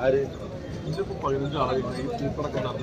ആര്? ഇതിപ്പോ പതിനഞ്ച് ആളെ കീപ്പറൊക്കെ ഞാൻ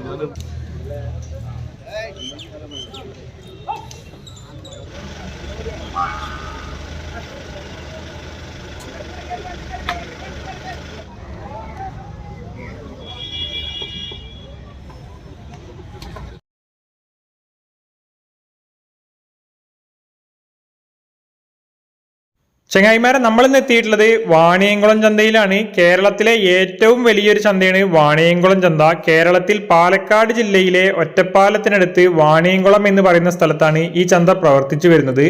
ചെങ്ങായിമാരെ നമ്മളിന്ന് എത്തിയിട്ടുള്ളത് വാണിയംകുളം ചന്തയിലാണ്. കേരളത്തിലെ ഏറ്റവും വലിയൊരു ചന്തയാണ് വാണിയംകുളം ചന്ത. കേരളത്തിൽ പാലക്കാട് ജില്ലയിലെ ഒറ്റപ്പാലത്തിനടുത്ത് വാണിയംകുളം എന്ന് പറയുന്ന സ്ഥലത്താണ് ഈ ചന്ത പ്രവർത്തിച്ചു വരുന്നത്.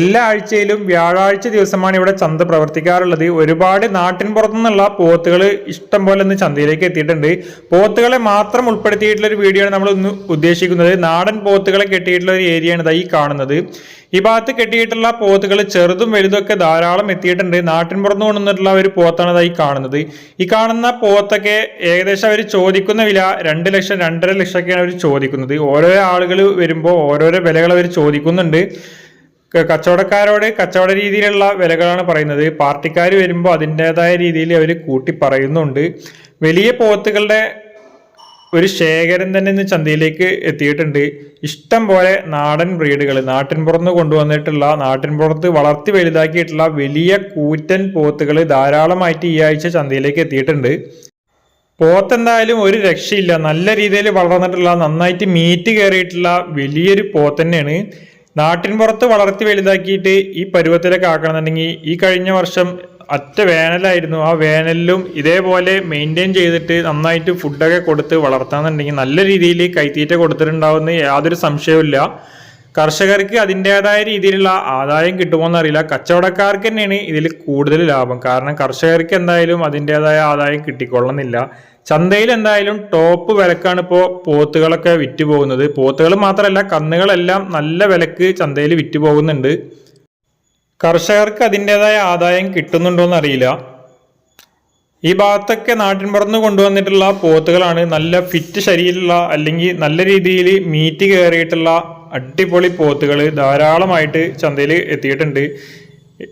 എല്ലാ ആഴ്ചയിലും വ്യാഴാഴ്ച ദിവസമാണ് ഇവിടെ ചന്ത പ്രവർത്തിക്കാറുള്ളത്. ഒരുപാട് നാട്ടിൻ പുറത്തുനിന്നുള്ള പോത്തുകൾ ഇഷ്ടം പോലെ ഇന്ന് ചന്തയിലേക്ക് എത്തിയിട്ടുണ്ട്. പോത്തുകളെ മാത്രം ഉൾപ്പെടുത്തിയിട്ടുള്ള ഒരു വീഡിയോ ആണ് നമ്മൾ ഇന്ന് ഉദ്ദേശിക്കുന്നത്. നാടൻ പോത്തുകളെ കെട്ടിയിട്ടുള്ള ഒരു ഏരിയയാണ് ഈ കാണുന്നത്. ഈ ഭാഗത്ത് കെട്ടിയിട്ടുള്ള പോത്തുകൾ ചെറുതും വലുതൊക്കെ ധാരാളം എത്തിയിട്ടുണ്ട്. നാട്ടിൻ പുറത്ത് കൊണ്ടുവന്നിട്ടുള്ള ഒരു പോത്താണ് ഇതായി കാണുന്നത്. ഈ കാണുന്ന പോത്തൊക്കെ ഏകദേശം അവർ ചോദിക്കുന്ന വില രണ്ട് ലക്ഷം രണ്ടര ലക്ഷമൊക്കെയാണ് അവർ ചോദിക്കുന്നത്. ഓരോ ആളുകൾ വരുമ്പോൾ ഓരോരോ വിലകൾ അവർ ചോദിക്കുന്നുണ്ട്. കച്ചവടക്കാരോട് കച്ചവട രീതിയിലുള്ള വിലകളാണ് പറയുന്നത്. പാർട്ടിക്കാർ വരുമ്പോൾ അതിന്റെതായ രീതിയിൽ അവർ കൂട്ടി പറയുന്നുണ്ട് വലിയ പോത്തുകളുടെ ഒരു ശേഖരം തന്നെ ഇന്ന് ചന്തയിലേക്ക് എത്തിയിട്ടുണ്ട്. ഇഷ്ടം പോലെ നാടൻ ബ്രീഡുകൾ നാട്ടിൻ പുറത്ത് കൊണ്ടുവന്നിട്ടുള്ള നാട്ടിൻ പുറത്ത് വളർത്തി വലുതാക്കിയിട്ടുള്ള വലിയ കൂറ്റൻ പോത്തുകൾ ധാരാളമായിട്ട് ഈ ആഴ്ച ചന്തയിലേക്ക് എത്തിയിട്ടുണ്ട്. പോത്ത് എന്തായാലും ഒരു രക്ഷയില്ല. നല്ല രീതിയിൽ വളർന്നിട്ടുള്ള നന്നായിട്ട് മീറ്റ് കയറിയിട്ടുള്ള വലിയൊരു പോത്ത് തന്നെയാണ്. നാട്ടിൻ പുറത്ത് വളർത്തി വലുതാക്കിയിട്ട് ഈ പരുവത്തിലൊക്കെ ആക്കണമെന്നുണ്ടെങ്കിൽ ഈ കഴിഞ്ഞ വർഷം അറ്റ വേനലായിരുന്നു. ആ വേനലിലും ഇതേപോലെ മെയിന്റെയിൻ ചെയ്തിട്ട് നന്നായിട്ട് ഫുഡൊക്കെ കൊടുത്ത് വളർത്താന്നുണ്ടെങ്കിൽ നല്ല രീതിയിൽ കൈത്തീറ്റ കൊടുത്തിട്ടുണ്ടാവുമെന്ന് യാതൊരു സംശയവുമില്ല. കർഷകർക്ക് അതിന്റെതായ രീതിയിലുള്ള ആദായം കിട്ടുമോ എന്നറിയില്ല കച്ചവടക്കാർക്ക് തന്നെയാണ് ഇതിൽ കൂടുതൽ ലാഭം. കാരണം കർഷകർക്ക് എന്തായാലും അതിന്റെതായ ആദായം കിട്ടിക്കൊള്ളുന്നില്ല ചന്തയിൽ എന്തായാലും ടോപ്പ് വിലക്കാണ് ഇപ്പോൾ പോത്തുകളൊക്കെ വിറ്റ് പോകുന്നത് പോത്തുകൾ മാത്രമല്ല കന്നുകളെല്ലാം നല്ല വിലക്ക് ചന്തയിൽ വിറ്റ് പോകുന്നുണ്ട് കർഷകർക്ക് അതിന്റെതായ ആദായം കിട്ടുന്നുണ്ടോ എന്നറിയില്ല ഈ ഭാഗത്തൊക്കെ നാട്ടിൻ പുറത്ത് കൊണ്ടുവന്നിട്ടുള്ള പോത്തുകളാണ് നല്ല ഫിറ്റ് ശരീരമുള്ള അല്ലെങ്കിൽ നല്ല രീതിയിൽ മീറ്റ് കയറിയിട്ടുള്ള അടിപൊളി പോത്തുകൾ ധാരാളമായിട്ട് ചന്തയിൽ എത്തിയിട്ടുണ്ട്.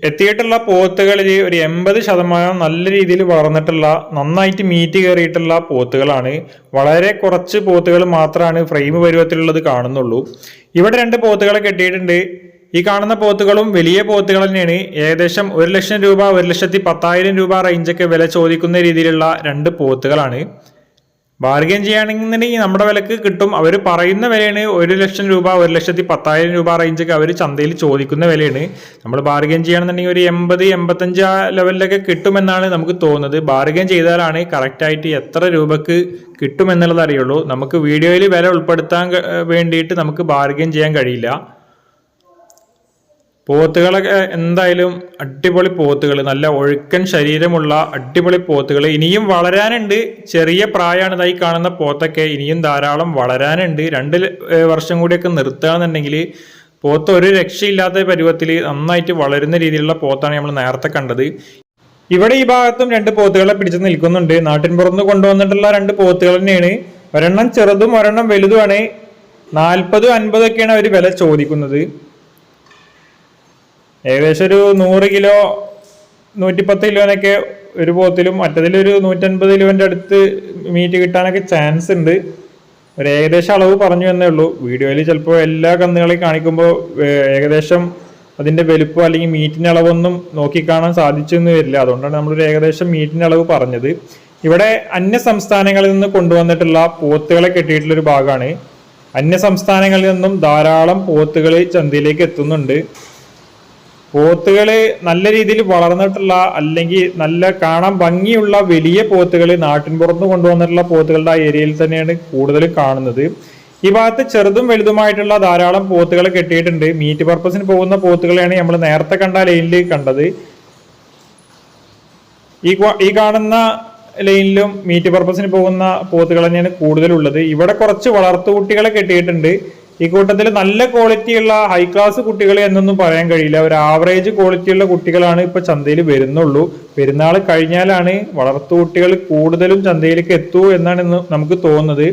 എത്തിയിട്ടുള്ള പോത്തുകളിൽ ഒരു എൺപത് ശതമാനം നല്ല രീതിയിൽ വളർന്നിട്ടുള്ള നന്നായിട്ട് മീറ്റ് കയറിയിട്ടുള്ള പോത്തുകളാണ്. വളരെ കുറച്ച് പോത്തുകൾ മാത്രമാണ് ഫ്രെയിം പരുവത്തിലുള്ളത് കാണുന്നുള്ളൂ. ഇവിടെ രണ്ട് പോത്തുകളെ കെട്ടിയിട്ടുണ്ട്. ഈ കാണുന്ന പോത്തുകളും വലിയ പോത്തുകൾ തന്നെയാണ്. ഏകദേശം ഒരു ലക്ഷം രൂപ ഒരു ലക്ഷത്തി പത്തായിരം രൂപ റേഞ്ചൊക്കെ വില ചോദിക്കുന്ന രീതിയിലുള്ള രണ്ട് പോത്തുകളാണ്. ബാർഗെയിൻ ചെയ്യുകയാണെന്നുണ്ടെങ്കിൽ നമ്മുടെ വിലക്ക് കിട്ടും. അവർ പറയുന്ന വിലയാണ് ഒരു ലക്ഷം രൂപ ഒരു ലക്ഷത്തി പത്തായിരം രൂപ റേഞ്ചൊക്കെ അവർ ചന്തയിൽ ചോദിക്കുന്ന വിലയാണ്. നമ്മൾ ബാർഗെയിൻ ചെയ്യുകയാണെന്നുണ്ടെങ്കിൽ ഒരു എൺപത് എൺപത്തഞ്ച് ആ ലെവലിലൊക്കെ കിട്ടുമെന്നാണ് നമുക്ക് തോന്നുന്നത്. ബാർഗെയിൻ ചെയ്താലാണ് കറക്റ്റായിട്ട് എത്ര രൂപക്ക് കിട്ടുമെന്നുള്ളത് അറിയുള്ളൂ. നമുക്ക് വീഡിയോയിൽ വില ഉൾപ്പെടുത്താൻ വേണ്ടിയിട്ട് നമുക്ക് ബാർഗെയിൻ ചെയ്യാൻ കഴിയില്ല. പോത്തുകളൊക്കെ എന്തായാലും അടിപൊളി പോത്തുകൾ നല്ല ഒഴുക്കൻ ശരീരമുള്ള അടിപൊളി പോത്തുകൾ ഇനിയും വളരാനുണ്ട്. ചെറിയ പ്രായമാണ് ഇതായി കാണുന്ന പോത്തൊക്കെ ഇനിയും ധാരാളം വളരാനുണ്ട്. രണ്ട് വർഷം കൂടിയൊക്കെ നിർത്തുകയാണെന്നുണ്ടെങ്കിൽ പോത്ത് ഒരു രക്ഷയില്ലാത്ത പരുവത്തിൽ നന്നായിട്ട് വളരുന്ന രീതിയിലുള്ള പോത്താണ് നമ്മൾ നേരത്തെ കണ്ടത്. ഇവിടെ ഈ ഭാഗത്തും രണ്ട് പോത്തുകളെ പിടിച്ചു നിൽക്കുന്നുണ്ട്. നാട്ടിൻ പുറത്ത് കൊണ്ടുവന്നിട്ടുള്ള രണ്ട് പോത്തുകൾ തന്നെയാണ്. ഒരെണ്ണം ചെറുതും ഒരെണ്ണം വലുതുമാണ്. നാൽപ്പതും അൻപതൊക്കെയാണ് അവർ വില ചോദിക്കുന്നത്. ഏകദേശം ഒരു നൂറ് കിലോ നൂറ്റിപ്പത്ത് കിലോനൊക്കെ ഒരു പോത്തിലും മറ്റതിലൊരു നൂറ്റൻപത് കിലോന്റെ അടുത്ത് മീറ്റ് കിട്ടാനൊക്കെ ചാൻസ് ഉണ്ട്. ഒരു ഏകദേശം അളവ് പറഞ്ഞു എന്നേ ഉള്ളൂ. വീഡിയോയിൽ ചിലപ്പോൾ എല്ലാ കന്നുകളെയും കാണിക്കുമ്പോൾ ഏകദേശം അതിന്റെ വലുപ്പം അല്ലെങ്കിൽ മീറ്റിന്റെ അളവൊന്നും നോക്കിക്കാണാൻ സാധിച്ചെന്ന് വരില്ല. അതുകൊണ്ടാണ് നമ്മളൊരു ഏകദേശം മീറ്റിന്റെ അളവ് പറഞ്ഞത്. ഇവിടെ അന്യ സംസ്ഥാനങ്ങളിൽ നിന്ന് കൊണ്ടുവന്നിട്ടുള്ള പോത്തുകളെ കെട്ടിയിട്ടുള്ളൊരു ഭാഗമാണ്. അന്യ സംസ്ഥാനങ്ങളിൽ നിന്നും ധാരാളം പോത്തുകൾ ചന്തയിലേക്ക് എത്തുന്നുണ്ട്. പോത്തുകൾ നല്ല രീതിയിൽ വളർന്നിട്ടുള്ള അല്ലെങ്കിൽ നല്ല കാണാൻ ഭംഗിയുള്ള വലിയ പോത്തുകൾ നാട്ടിൻ പുറത്ത് കൊണ്ടുവന്നിട്ടുള്ള പോത്തുകളുടെ ആ ഏരിയയിൽ തന്നെയാണ് കൂടുതൽ കാണുന്നത്. ഈ ഭാഗത്ത് ചെറുതും വലുതുമായിട്ടുള്ള ധാരാളം പോത്തുകൾ കെട്ടിയിട്ടുണ്ട്. മീറ്റ് പർപ്പസിന് പോകുന്ന പോത്തുകളെയാണ് നമ്മൾ നേരത്തെ കണ്ട ലൈനിൽ കണ്ടത്. ഈ ഈ കാണുന്ന ലൈനിലും മീറ്റ് പർപ്പസിന് പോകുന്ന പോത്തുകൾ തന്നെയാണ് കൂടുതലുള്ളത്. ഇവിടെ കുറച്ച് വളർത്തുകുട്ടികളെ കെട്ടിയിട്ടുണ്ട്. ഈ കൂട്ടത്തിൽ നല്ല ക്വാളിറ്റിയുള്ള ഹൈ ക്ലാസ് കുട്ടികളെ എന്നൊന്നും പറയാൻ കഴിയില്ല. ഒരു ആവറേജ് ക്വാളിറ്റിയുള്ള കുട്ടികളാണ് ഇപ്പൊ ചന്തയിൽ വരുന്നുള്ളൂ. പെരുന്നാൾ കഴിഞ്ഞാലാണ് വളർത്തുകുട്ടികൾ കൂടുതലും ചന്തയിലേക്ക് എത്തൂ എന്നാണ് ഇന്ന് നമുക്ക് തോന്നുന്നത്.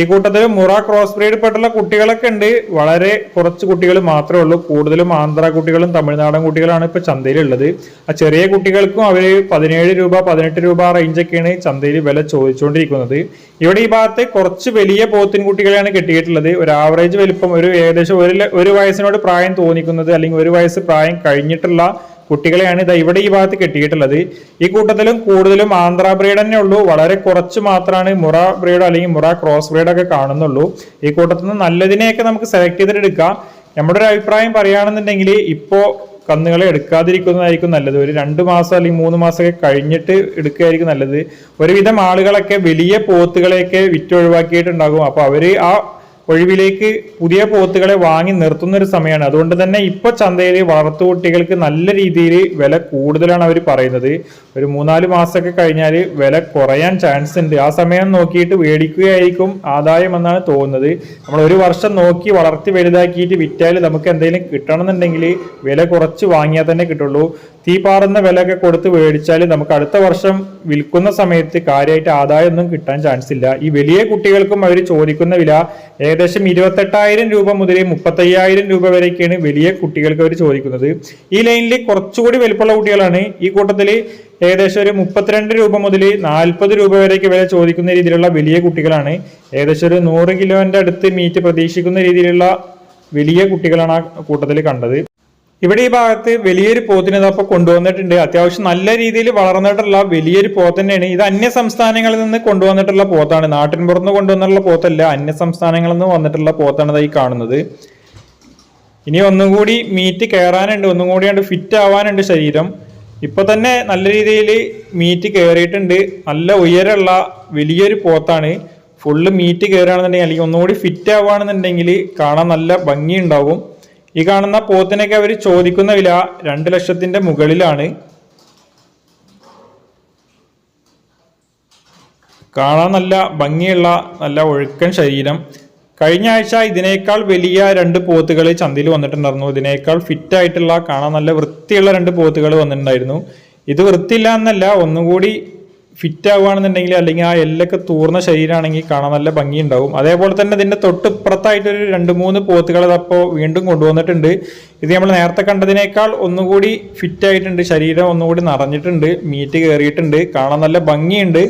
ഈ കൂട്ടത്തിൽ മുറ ക്രോസ് ബ്രീഡ് പെട്ടുള്ള കുട്ടികളൊക്കെ ഉണ്ട്. വളരെ കുറച്ച് കുട്ടികൾ മാത്രമേ ഉള്ളൂ. കൂടുതലും ആന്ധ്ര കുട്ടികളും തമിഴ്നാടൻ കുട്ടികളാണ് ഇപ്പൊ ചന്തയിലുള്ളത്. ആ ചെറിയ കുട്ടികൾക്കും അവർ പതിനേഴ് രൂപ പതിനെട്ട് രൂപ റേഞ്ചൊക്കെയാണ് ചന്തയിൽ വില ചോദിച്ചുകൊണ്ടിരിക്കുന്നത്. ഇവിടെ ഈ ഭാഗത്ത് കുറച്ച് വലിയ പോത്തിൻ കുട്ടികളെയാണ് കിട്ടിയിട്ടുള്ളത്. ഒരു ആവറേജ് വലിപ്പം ഒരു ഏകദേശം ഒരു ഒരു വയസ്സിനോട് പ്രായം തോന്നിക്കുന്നത് അല്ലെങ്കിൽ ഒരു വയസ്സ് പ്രായം കഴിഞ്ഞിട്ടുള്ള കുട്ടികളെയാണ് ഇതാ ഇവിടെ ഈ ഭാഗത്ത് കെട്ടിയിട്ടുള്ളത്. ഈ കൂട്ടത്തിലും കൂടുതലും ആന്ധ്ര ബ്രീഡ് തന്നെ ഉള്ളൂ. വളരെ കുറച്ച് മാത്രമാണ് മുറ ബ്രീഡ് അല്ലെങ്കിൽ മുറ ക്രോസ് ബ്രീഡ് ഒക്കെ കാണുന്നുള്ളൂ. ഈ കൂട്ടത്തിൽ നിന്ന് നല്ലതിനെയൊക്കെ നമുക്ക് സെലക്ട് ചെയ്തിട്ട് എടുക്കാം. നമ്മുടെ ഒരു അഭിപ്രായം പറയുകയാണെന്നുണ്ടെങ്കിൽ ഇപ്പോൾ കന്നുകളെ എടുക്കാതിരിക്കുന്നതായിരിക്കും നല്ലത്. ഒരു രണ്ട് മാസം അല്ലെങ്കിൽ മൂന്ന് മാസമൊക്കെ കഴിഞ്ഞിട്ട് എടുക്കുകയായിരിക്കും നല്ലത്. ഒരുവിധം ആളുകളൊക്കെ വലിയ പോത്തുകളെയൊക്കെ വിറ്റൊഴിവാക്കിയിട്ടുണ്ടാകും. അപ്പോൾ അവർ ആ ഒഴിവിലേക്ക് പുതിയ പോത്തുകളെ വാങ്ങി നിർത്തുന്ന ഒരു സമയമാണ്. അതുകൊണ്ട് തന്നെ ഇപ്പൊ ചന്തയിൽ വളർത്തുകുട്ടികൾക്ക് നല്ല രീതിയിൽ വില കൂടുതലാണ് അവർ പറയുന്നത്. ഒരു മൂന്നാൽ മാസമൊക്കെ കഴിഞ്ഞാൽ വില കുറയാൻ ചാൻസ് ഉണ്ട്. ആ സമയം നോക്കിയിട്ട് മേടിക്കുകയായിരിക്കും ആദായം എന്നാണ് തോന്നുന്നത്. നമ്മൾ ഒരു വർഷം നോക്കി വളർത്തി വലുതാക്കിയിട്ട് വിറ്റാൽ നമുക്ക് എന്തെങ്കിലും കിട്ടണമെന്നുണ്ടെങ്കിൽ വില കുറച്ച് വാങ്ങിയാൽ തന്നെ കിട്ടുള്ളൂ. തീ പാറുന്ന വിലയൊക്കെ കൊടുത്ത് മേടിച്ചാൽ നമുക്ക് അടുത്ത വർഷം വിൽക്കുന്ന സമയത്ത് കാര്യമായിട്ട് ആദായം ഒന്നും കിട്ടാൻ ചാൻസ് ഇല്ല. ഈ വലിയ കുട്ടികൾക്കും അവർ ചോദിക്കുന്ന വില ഏകദേശം ഇരുപത്തെട്ടായിരം രൂപ മുതൽ മുപ്പത്തയ്യായിരം രൂപ വരെയൊക്കെയാണ് വലിയ കുട്ടികൾക്ക് അവർ ചോദിക്കുന്നത്. ഈ ലൈനിൽ കുറച്ചുകൂടി വലുപ്പമുള്ള കുട്ടികളാണ്. ഈ കൂട്ടത്തിൽ ഏകദേശം ഒരു മുപ്പത്തിരണ്ട് രൂപ മുതൽ നാൽപ്പത് രൂപ വരെയൊക്കെ വില ചോദിക്കുന്ന രീതിയിലുള്ള വലിയ കുട്ടികളാണ്. ഏകദേശം ഒരു നൂറ് കിലോന്റെ അടുത്ത് മീറ്റ് പ്രതീക്ഷിക്കുന്ന രീതിയിലുള്ള വലിയ കുട്ടികളാണ് ആ കൂട്ടത്തിൽ കണ്ടത്. ഇവിടെ ഈ ഭാഗത്ത് വലിയൊരു പോത്തിനെ ഇതപ്പോൾ കൊണ്ടുവന്നിട്ടുണ്ട്. അത്യാവശ്യം നല്ല രീതിയിൽ വളർന്നിട്ടുള്ള വലിയൊരു പോത്ത് തന്നെയാണ്. ഇത് അന്യ സംസ്ഥാനങ്ങളിൽ നിന്ന് കൊണ്ടുവന്നിട്ടുള്ള പോത്താണ്. നാട്ടിൻ പുറത്ത് കൊണ്ടുവന്നിട്ടുള്ള പോത്തല്ല. അന്യ സംസ്ഥാനങ്ങളിൽ നിന്ന് വന്നിട്ടുള്ള പോത്താണ് ഇതായി കാണുന്നത്. ഇനി ഒന്നും കൂടി മീറ്റ് കയറാനുണ്ട് ഒന്നും കൂടി കണ്ട് ഫിറ്റ് ആവാനുണ്ട് ശരീരം. ഇപ്പൊ തന്നെ നല്ല രീതിയിൽ മീറ്റ് കയറിയിട്ടുണ്ട് നല്ല ഉയരമുള്ള വലിയൊരു പോത്താണ്. ഫുള്ള് മീറ്റ് കയറുകയാണെന്നുണ്ടെങ്കിൽ അല്ലെങ്കിൽ ഒന്നുകൂടി ഫിറ്റ് ആവുകയാണെന്നുണ്ടെങ്കിൽ കാണാൻ നല്ല ഭംഗിയുണ്ടാവും. ഈ കാണുന്ന പോത്തിനൊക്കെ അവർ ചോദിക്കുന്ന വില രണ്ട് ലക്ഷത്തിന്റെ മുകളിലാണ്. കാണാൻ നല്ല ഭംഗിയുള്ള നല്ല ഒഴുക്കൻ ശരീരം. കഴിഞ്ഞ ആഴ്ച ഇതിനേക്കാൾ വലിയ രണ്ട് പോത്തുകൾ ചന്തയിൽ വന്നിട്ടുണ്ടായിരുന്നു. ഇതിനേക്കാൾ ഫിറ്റ് ആയിട്ടുള്ള കാണാൻ നല്ല വൃത്തിയുള്ള രണ്ട് പോത്തുകൾ വന്നിട്ടുണ്ടായിരുന്നു. ഇത് വൃത്തിയില്ല എന്നല്ല ഒന്നുകൂടി ഫിറ്റ് ആവുകയാണെന്നുണ്ടെങ്കിൽ അല്ലെങ്കിൽ ആ എല്ലൊക്കെ തൂർന്ന ശരീരമാണെങ്കിൽ കാണാൻ നല്ല ഭംഗിയുണ്ടാവും. അതേപോലെ തന്നെ ഇതിന്റെ തൊട്ടിപ്പുറത്തായിട്ടൊരു രണ്ട് മൂന്ന് പോത്തുകൾ അപ്പോൾ വീണ്ടും കൊണ്ടുവന്നിട്ടുണ്ട്. ഇത് നമ്മൾ നേരത്തെ കണ്ടതിനേക്കാൾ ഒന്നുകൂടി ഫിറ്റ് ആയിട്ടുണ്ട് ശരീരം ഒന്നുകൂടി നിറഞ്ഞിട്ടുണ്ട്. മീറ്റ് കയറിയിട്ടുണ്ട്. കാണാൻ നല്ല ഭംഗിയുണ്ട്.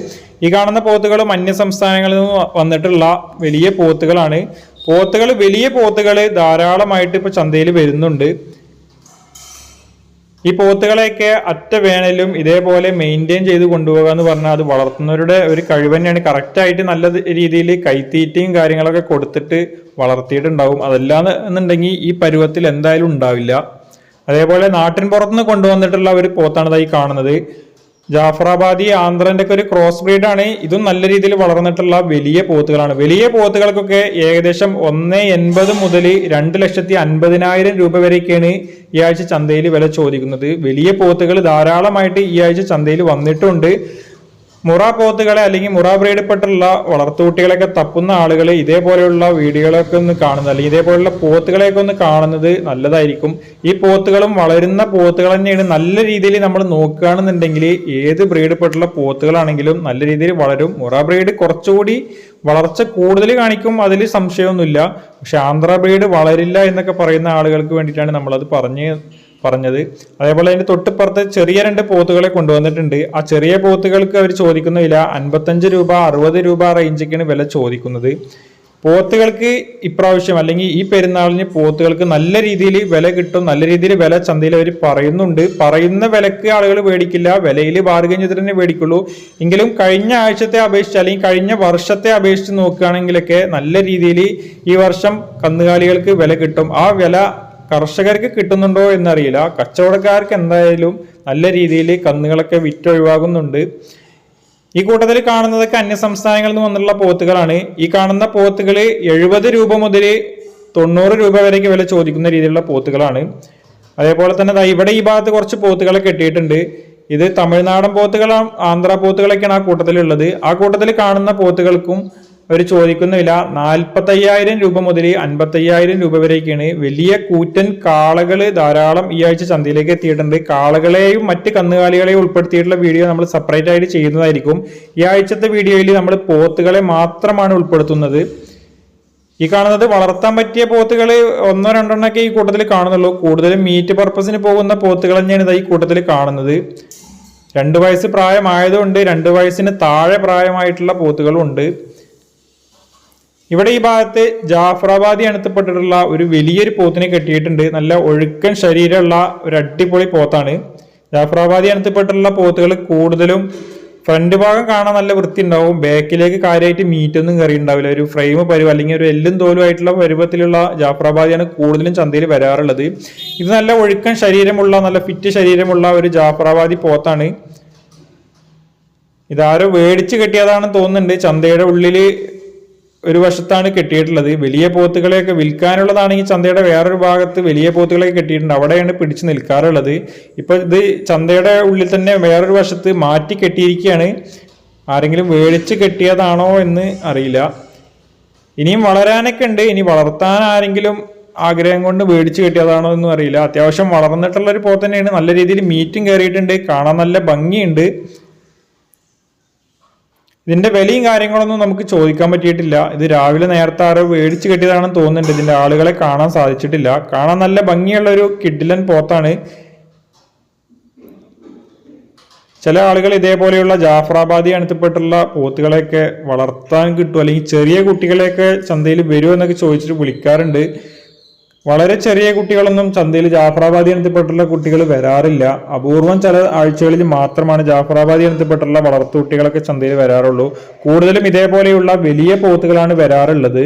ഈ കാണുന്ന പോത്തുകളും അന്യ സംസ്ഥാനങ്ങളിൽ നിന്ന് വന്നിട്ടുള്ള വലിയ പോത്തുകളാണ്. പോത്തുകൾ വലിയ പോത്തുകൾ ധാരാളമായിട്ട് ഇപ്പോൾ ചന്തയിൽ വരുന്നുണ്ട്. ഈ പോത്തുകളെയൊക്കെ അറ്റ വേനലും ഇതേപോലെ മെയിന്റെയിൻ ചെയ്ത് കൊണ്ടുപോകുക എന്ന് പറഞ്ഞാൽ അത് വളർത്തുന്നവരുടെ ഒരു കഴിവ് തന്നെയാണ്. കറക്റ്റായിട്ട് നല്ല രീതിയിൽ കൈത്തീറ്റയും കാര്യങ്ങളൊക്കെ കൊടുത്തിട്ട് വളർത്തിയിട്ടുണ്ടാവും. അതല്ലാന്ന് എന്നുണ്ടെങ്കിൽ ഈ പരുവത്തിൽ എന്തായാലും ഉണ്ടാവില്ല. അതേപോലെ നാട്ടിൻ പുറത്തുനിന്ന് കൊണ്ടുവന്നിട്ടുള്ള ഒരു പോത്താണ് ഇതായി കാണുന്നത്. ജാഫറാബാദി ആന്ധ്രന്റെ ഒക്കെ ഒരു ക്രോസ് ബ്രീഡാണ് ഇതും നല്ല രീതിയിൽ വളർന്നിട്ടുള്ള വലിയ പോത്തുകളാണ്. വലിയ പോത്തുകൾക്കൊക്കെ ഏകദേശം ഒന്ന് എൺപത് മുതൽ രണ്ട് ലക്ഷത്തി അൻപതിനായിരം രൂപ വരെയൊക്കെയാണ് ഈ ആഴ്ച ചന്തയിൽ വില ചോദിക്കുന്നത്. വലിയ പോത്തുകൾ ധാരാളമായിട്ട് ഈ ആഴ്ച ചന്തയിൽ വന്നിട്ടുണ്ട്. മുറ പോത്തുകളെ അല്ലെങ്കിൽ മുറ ബ്രീഡിൽപ്പെട്ടുള്ള വളർത്തുകുട്ടികളെയൊക്കെ തപ്പുന്ന ആളുകൾ ഇതേപോലെയുള്ള വീഡിയോകളൊക്കെ ഒന്ന് കാണുന്നത് അല്ലെങ്കിൽ ഇതേപോലെയുള്ള പോത്തുകളെയൊക്കെ ഒന്ന് കാണുന്നത് നല്ലതായിരിക്കും. ഈ പോത്തുകളും വളരുന്ന പോത്തുകൾ തന്നെയാണ് നല്ല രീതിയിൽ നമ്മൾ നോക്കുകയാണെന്നുണ്ടെങ്കിൽ ഏത് ബ്രീഡിൽപ്പെട്ടുള്ള പോത്തുകളാണെങ്കിലും നല്ല രീതിയിൽ വളരും. മുറ ബ്രീഡ് കുറച്ചുകൂടി വളർച്ച കൂടുതൽ കാണിക്കും അതിൽ സംശയമൊന്നുമില്ല. പക്ഷെ ആന്ധ്ര ബ്രീഡ് വളരില്ല എന്നൊക്കെ പറയുന്ന ആളുകൾക്ക് വേണ്ടിയിട്ടാണ് നമ്മളത് പറഞ്ഞ് പറഞ്ഞത്. അതേപോലെ അതിന്റെ തൊട്ടിപ്പുറത്ത് ചെറിയ രണ്ട് പോത്തുകളെ കൊണ്ടുവന്നിട്ടുണ്ട്. ആ ചെറിയ പോത്തുകൾക്ക് അവർ ചോദിക്കുന്ന വില അൻപത്തഞ്ച് രൂപ അറുപത് രൂപ റേഞ്ചൊക്കെയാണ് വില ചോദിക്കുന്നത്. പോത്തുകൾക്ക് ഇപ്രാവശ്യം അല്ലെങ്കിൽ ഈ പെരുന്നാളിന് പോത്തുകൾക്ക് നല്ല രീതിയിൽ വില കിട്ടും നല്ല രീതിയിൽ വില ചന്തയിൽ അവർ പറയുന്നുണ്ട്. പറയുന്ന വിലക്ക് ആളുകൾ മേടിക്കില്ല. വിലയിൽ ബാർഗൻ ചെയ്തിട്ട് തന്നെ മേടിക്കുള്ളൂ. എങ്കിലും കഴിഞ്ഞ ആഴ്ചത്തെ അപേക്ഷിച്ച് അല്ലെങ്കിൽ കഴിഞ്ഞ വർഷത്തെ അപേക്ഷിച്ച് നോക്കുകയാണെങ്കിലൊക്കെ നല്ല രീതിയിൽ ഈ വർഷം കന്നുകാലികൾക്ക് വില കിട്ടും. ആ വില കർഷകർക്ക് കിട്ടുന്നുണ്ടോ എന്നറിയില്ല. കച്ചവടക്കാർക്ക് എന്തായാലും നല്ല രീതിയിൽ കന്നുകളൊക്കെ വിറ്റൊഴിവാകുന്നുണ്ട്. ഈ കൂട്ടത്തിൽ കാണുന്നതൊക്കെ അന്യ സംസ്ഥാനങ്ങളിൽ നിന്ന് വന്നിട്ടുള്ള പോത്തുകളാണ്. ഈ കാണുന്ന പോത്തുകൾ എഴുപത് രൂപ മുതൽ തൊണ്ണൂറ് രൂപ വരെയൊക്കെ വില ചോദിക്കുന്ന രീതിയിലുള്ള പോത്തുകളാണ്. അതേപോലെ തന്നെ ഇവിടെ ഈ ഭാഗത്ത് കുറച്ച് പോത്തുകളെ കെട്ടിയിട്ടുണ്ട്. ഇത് തമിഴ്നാടൻ പോത്തുകളാണ് ആന്ധ്ര പോത്തുകളൊക്കെയാണ് ആ കൂട്ടത്തിലുള്ളത്. ആ കൂട്ടത്തിൽ കാണുന്ന പോത്തുകൾക്കും അവർ ചോദിക്കുന്ന വില നാൽപ്പത്തയ്യായിരം രൂപ മുതൽ അൻപത്തയ്യായിരം രൂപ വരെയൊക്കെയാണ് വലിയ കൂറ്റൻ കാളകൾ ധാരാളം ഈ ആഴ്ച ചന്തയിലേക്ക് എത്തിയിട്ടുണ്ട്. കാളകളെയും മറ്റ് കന്നുകാലികളെയും ഉൾപ്പെടുത്തിയിട്ടുള്ള വീഡിയോ നമ്മൾ സെപ്പറേറ്റ് ആയിട്ട് ചെയ്യുന്നതായിരിക്കും. ഈ ആഴ്ചത്തെ വീഡിയോയിൽ നമ്മൾ പോത്തുകളെ മാത്രമാണ് ഉൾപ്പെടുത്തുന്നത്. ഈ കാണുന്നത് വളർത്താൻ പറ്റിയ പോത്തുകൾ ഒന്നോ രണ്ടെണ്ണമൊക്കെ ഈ കൂട്ടത്തിൽ കാണുന്നുള്ളൂ. കൂടുതലും മീറ്റ് പർപ്പസിന് പോകുന്ന പോത്തുകൾ തന്നെയാണ് ഇത് ഈ കൂട്ടത്തിൽ കാണുന്നത്. രണ്ട് വയസ്സ് പ്രായമായതുകൊണ്ട് രണ്ട് വയസ്സിന് താഴെ പ്രായമായിട്ടുള്ള പോത്തുകളും ഉണ്ട്. ഇവിടെ ഈ ഭാഗത്ത് ജാഫറാബാദി അണുത്തപ്പെട്ടിട്ടുള്ള ഒരു വലിയൊരു പോത്തിനെ കെട്ടിയിട്ടുണ്ട്. നല്ല ഒഴുക്കൻ ശരീരമുള്ള ഒരു അടിപൊളി പോത്താണ്. ജാഫറാബാദി അണുത്തപ്പെട്ടിട്ടുള്ള പോത്തുകൾ കൂടുതലും ഫ്രണ്ട് ഭാഗം കാണാൻ നല്ല വൃത്തി ഉണ്ടാവും ബാക്കിലേക്ക് കാര്യമായിട്ട് മീറ്റൊന്നും കയറി ഉണ്ടാവില്ല ഒരു ഫ്രെയിം പരുവ് അല്ലെങ്കിൽ ഒരു എല്ലും തോലും ആയിട്ടുള്ള പരുവത്തിലുള്ള ജാഫറാബാദിയാണ് കൂടുതലും ചന്തയിൽ വരാറുള്ളത്. ഇത് നല്ല ഒഴുക്കൻ ശരീരമുള്ള നല്ല ഫിറ്റ് ശരീരമുള്ള ഒരു ജാഫറാബാദി പോത്താണ്. ഇതാരോ മേടിച്ച് കെട്ടിയതാണെന്ന് തോന്നുന്നുണ്ട്. ചന്തയുടെ ഉള്ളിൽ ഒരു വശത്താണ് കെട്ടിയിട്ടുള്ളത്. വലിയ പോത്തുകളെയൊക്കെ വിൽക്കാനുള്ളതാണെങ്കിൽ ചന്തയുടെ വേറൊരു ഭാഗത്ത് വലിയ പോത്തുകളെയൊക്കെ കെട്ടിയിട്ടുണ്ട്. അവിടെയാണ് പിടിച്ചു നിൽക്കാറുള്ളത്. ഇപ്പൊ ഇത് ചന്തയുടെ ഉള്ളിൽ തന്നെ വേറൊരു വശത്ത് മാറ്റി കെട്ടിയിരിക്കുകയാണ്. ആരെങ്കിലും വേടിച്ച് കെട്ടിയതാണോ എന്ന് അറിയില്ല. ഇനിയും വളരാനൊക്കെ ഉണ്ട്. ഇനി വളർത്താൻ ആരെങ്കിലും ആഗ്രഹം കൊണ്ട് വേടിച്ച് കെട്ടിയതാണോ എന്നും അറിയില്ല. അത്യാവശ്യം വളർന്നിട്ടുള്ള ഒരു പോത്ത് തന്നെയാണ്. നല്ല രീതിയിൽ മീറ്റും കയറിയിട്ടുണ്ട്. കാണാൻ നല്ല ഭംഗിയുണ്ട്. ഇതിന്റെ വിലയും കാര്യങ്ങളൊന്നും നമുക്ക് ചോദിക്കാൻ പറ്റിയിട്ടില്ല. ഇത് രാവിലെ നേരത്തെ ആരോ മേടിച്ച് കെട്ടിയതാണെന്ന് തോന്നുന്നുണ്ട്. ഇതിന്റെ ആളുകളെ കാണാൻ സാധിച്ചിട്ടില്ല. കാണാൻ നല്ല ഭംഗിയുള്ള ഒരു കിഡിലൻ പോത്താണ്. ചില ആളുകൾ ഇതേപോലെയുള്ള ജാഫറാബാദി അണുത്തപ്പെട്ടുള്ള പോത്തുകളെയൊക്കെ വളർത്താൻ കിട്ടും. അല്ലെങ്കിൽ ചെറിയ കുട്ടികളെയൊക്കെ ചന്തയിൽ വരുമോ എന്നൊക്കെ ചോദിച്ചിട്ട് വിളിക്കാറുണ്ട്. വളരെ ചെറിയ കുട്ടികളൊന്നും ചന്തയിൽ ജാഫറാബാദി ഇനത്തിൽപ്പെട്ടുള്ള കുട്ടികൾ വരാറില്ല. അപൂർവം ചില ആഴ്ചകളിൽ മാത്രമാണ് ജാഫറാബാദി ഇനത്തിൽപ്പെട്ടുള്ള വളർത്തു കുട്ടികളൊക്കെ ചന്തയിൽ വരാറുള്ളൂ. കൂടുതലും ഇതേപോലെയുള്ള വലിയ പോത്തുകളാണ് വരാറുള്ളത്.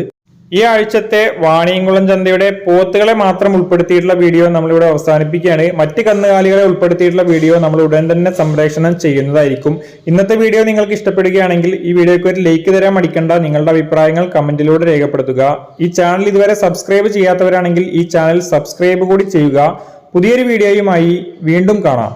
ഈ ആഴ്ചത്തെ വാണിയംകുളം ചന്തയുടെ പോത്തുകളെ മാത്രം ഉൾപ്പെടുത്തിയിട്ടുള്ള വീഡിയോ നമ്മളിവിടെ അവസാനിപ്പിക്കുകയാണ്. മറ്റ് കന്നുകാലികളെ ഉൾപ്പെടുത്തിയിട്ടുള്ള വീഡിയോ നമ്മൾ ഉടൻ തന്നെ സംപ്രേഷണം ചെയ്യുന്നതായിരിക്കും. ഇന്നത്തെ വീഡിയോ നിങ്ങൾക്ക് ഇഷ്ടപ്പെടുകയാണെങ്കിൽ ഈ വീഡിയോയ്ക്ക് ഒരു ലൈക്ക് തരാൻ മടിക്കേണ്ട. നിങ്ങളുടെ അഭിപ്രായങ്ങൾ കമന്റിലൂടെ രേഖപ്പെടുത്തുക. ഈ ചാനൽ ഇതുവരെ സബ്സ്ക്രൈബ് ചെയ്യാത്തവരാണെങ്കിൽ ഈ ചാനൽ സബ്സ്ക്രൈബ് കൂടി ചെയ്യുക. പുതിയൊരു വീഡിയോയുമായി വീണ്ടും കാണാം.